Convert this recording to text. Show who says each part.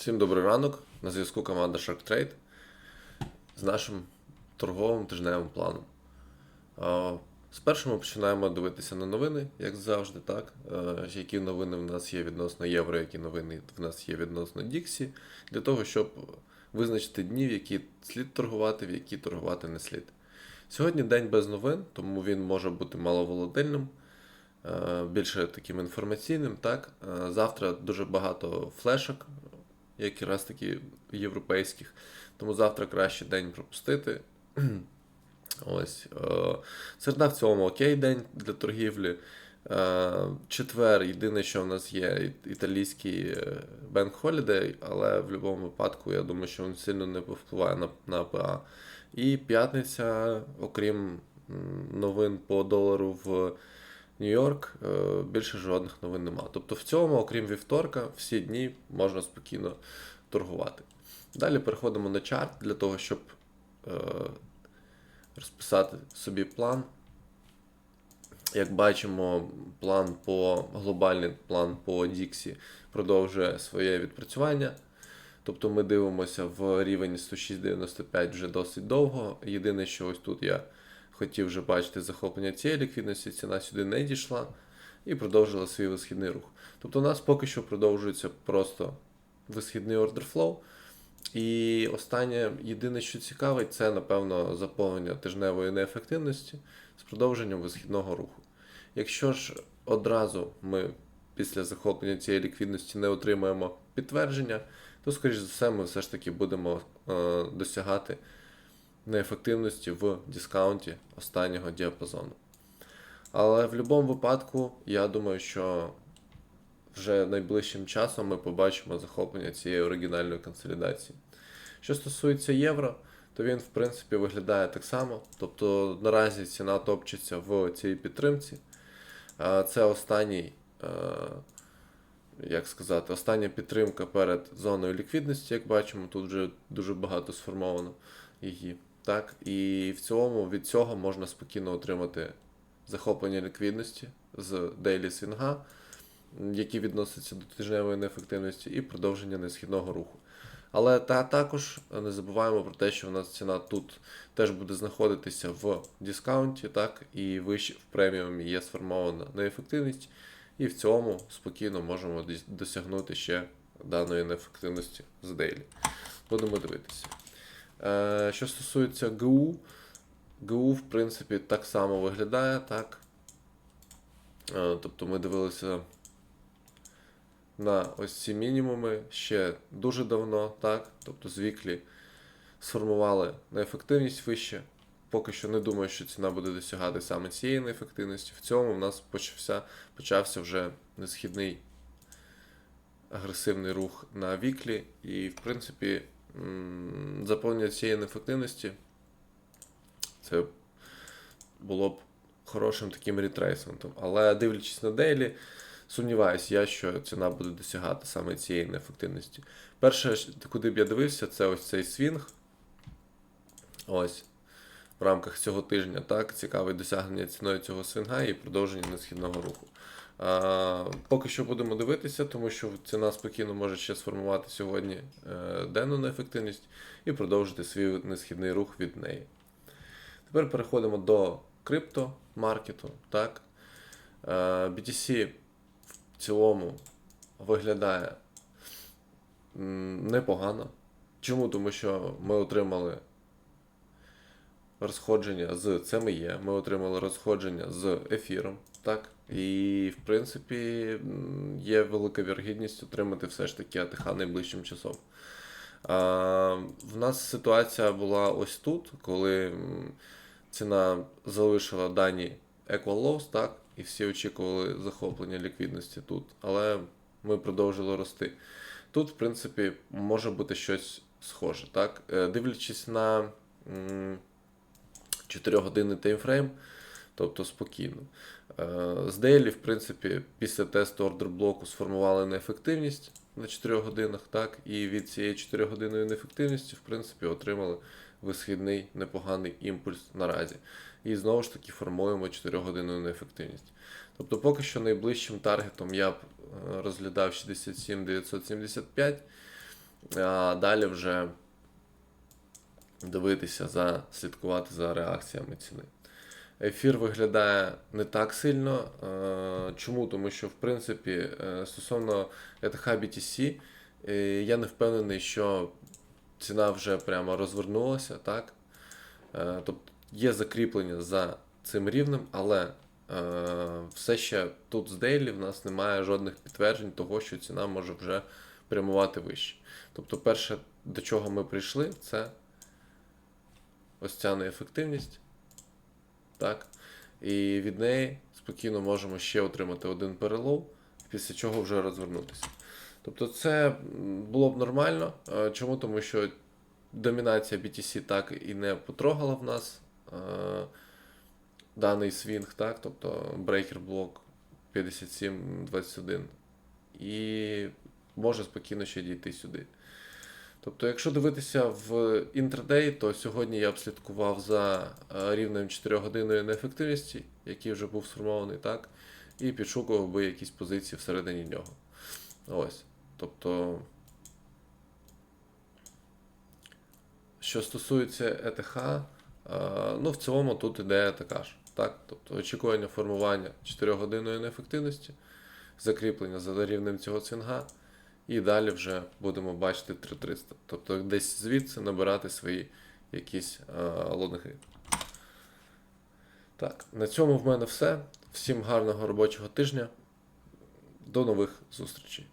Speaker 1: Всім добрий ранок. На зв'язку команда Shark Trade з нашим торговим тижневим планом. Спершу ми починаємо дивитися на новини, як завжди, так? Які новини в нас є відносно євро, які новини в нас є відносно Діксі, для того, щоб визначити дні, в які слід торгувати, в які торгувати не слід. Сьогодні день без новин, тому він може бути маловолатильним, е, більше таким інформаційним. Так? Завтра дуже багато флешок, як і раз таки європейських. Тому завтра краще день пропустити. Ось. е, Середа в цілому окей день для торгівлі. Е, Четвер, єдине, що в нас є італійський е, Bank Holiday, але в будь-якому випадку я думаю, що він сильно не повпливає на, на АПА. І п'ятниця, окрім новин по долару в Нью-Йорк, е, більше жодних новин нема. Тобто в цьому, окрім вівторка, всі дні можна спокійно торгувати. Далі переходимо на чарт для того, щоб е, розписати собі план. Як бачимо, план по глобальний план по Dixie продовжує своє відпрацювання. Тобто ми дивимося в рівень 106.95 вже досить довго. Єдине, що ось тут я хотів вже бачити захоплення цієї ліквідності, ціна сюди не дійшла і продовжила свій висхідний рух. Тобто у нас поки що продовжується просто висхідний ордер флоу. І останнє, єдине, що цікавить, це, напевно, заповнення тижневої неефективності з продовженням висхідного руху. Якщо ж одразу ми після захоплення цієї ліквідності не отримаємо підтвердження, то, скоріш за все, ми все ж таки будемо е, досягати неефективності в дискаунті останнього діапазону. Але в будь-якому випадку, я думаю, що вже найближчим часом ми побачимо захоплення цієї оригінальної консолідації. Що стосується євро, то він, в принципі, виглядає так само. Тобто наразі ціна топчеться в цій підтримці. Це останній, е, як сказати, остання підтримка перед зоною ліквідності, як бачимо, тут вже дуже багато сформовано її. Так? І в цілому від цього можна спокійно отримати захоплення ліквідності з Daily Swing, які відносяться до тижневої неефективності, і продовження несхідного руху. Але та також не забуваємо про те, що в нас ціна тут теж буде знаходитися в дискаунті, так, і вище в преміумі є сформована неефективність, і в цьому спокійно можемо досягнути ще даної неефективності з Daily. Будемо дивитися. Е, що стосується ГУ, ГУ, в принципі, так само виглядає, так. Е, тобто ми дивилися на ось ці мінімуми ще дуже давно, так? Тобто звіклі сформували неефективність вище. Поки що не думаю, що ціна буде досягати саме цієї неефективності. В цьому в нас почався, почався вже несхідний агресивний рух на віклі. І, в принципі, заповнення цієї неефективності це було б хорошим таким ретрейсментом. Але дивлячись на дейлі, Сумніваюся я, що ціна буде досягати саме цієї неефективності. Перше, куди б я дивився, це ось цей свінг. Ось. В рамках цього тижня, так, цікаве досягнення ціною цього свінга і продовження несхідного руху. Поки що будемо дивитися, тому що ціна спокійно може ще сформувати сьогодні е, денну неефективність і продовжити свій несхідний рух від неї. Тепер переходимо до криптомаркету. Так. Е, BTC в цілому виглядає непогано. Чому? Тому що ми отримали розходження з CME, ми отримали розходження з ефіром, так? І, в принципі, є велика вірогідність отримати все ж таки АТХ найближчим часом. А, в нас ситуація була ось тут, коли ціна залишила дані Equal Lows, так? І всі очікували захоплення ліквідності тут, але ми продовжили рости. Тут, в принципі, може бути щось схоже. Так? Е, Дивлячись на 4-годинний таймфрейм, тобто спокійно. Е, З Дейлі, в принципі, після тесту ордер блоку сформували неефективність на 4 годинах, так, і від цієї 4-годинної неефективності, в принципі, отримали висхідний непоганий імпульс наразі. І знову ж таки формуємо 4-годинну неефективність. Тобто, поки що найближчим таргетом я б е, розглядав 67 975. А далі вже дивитися за слідкувати за реакціями ціни. Ефір виглядає не так сильно. Е, Чому? Тому що, в принципі, е, стосовно ETH BTC, е, я не впевнений, що ціна вже прямо розвернулася, так? Тобто є закріплення за цим рівнем, але все ще тут з Дейлі в нас немає жодних підтверджень того, що ціна може вже прямувати вище. Тобто, перше, до чого ми прийшли, це ось ця неефективність. Так. І від неї спокійно можемо ще отримати один перелов, після чого вже розвернутися. Тобто це було б нормально. Чому? Тому що домінація BTC так і не потрогала в нас даний свінг, так? тобто брейкер блок 57.21. І може спокійно ще дійти сюди. Тобто, якщо дивитися в інтрадей, то сьогодні я б слідкував за е, рівнем 4-годинної неефективності, який вже був сформований, так, і підшукував би якісь позиції всередині нього. Ось. Тобто, що стосується ЕТХ, е, ну в цілому тут ідея така ж. Так? Тобто очікування формування 4-годинної неефективності, закріплення за рівнем цього цвинга, і далі вже будемо бачити 3300. Тобто десь звідси набирати свої якісь е, лонги. Так, на цьому в мене все. Всім гарного робочого тижня. До нових зустрічей.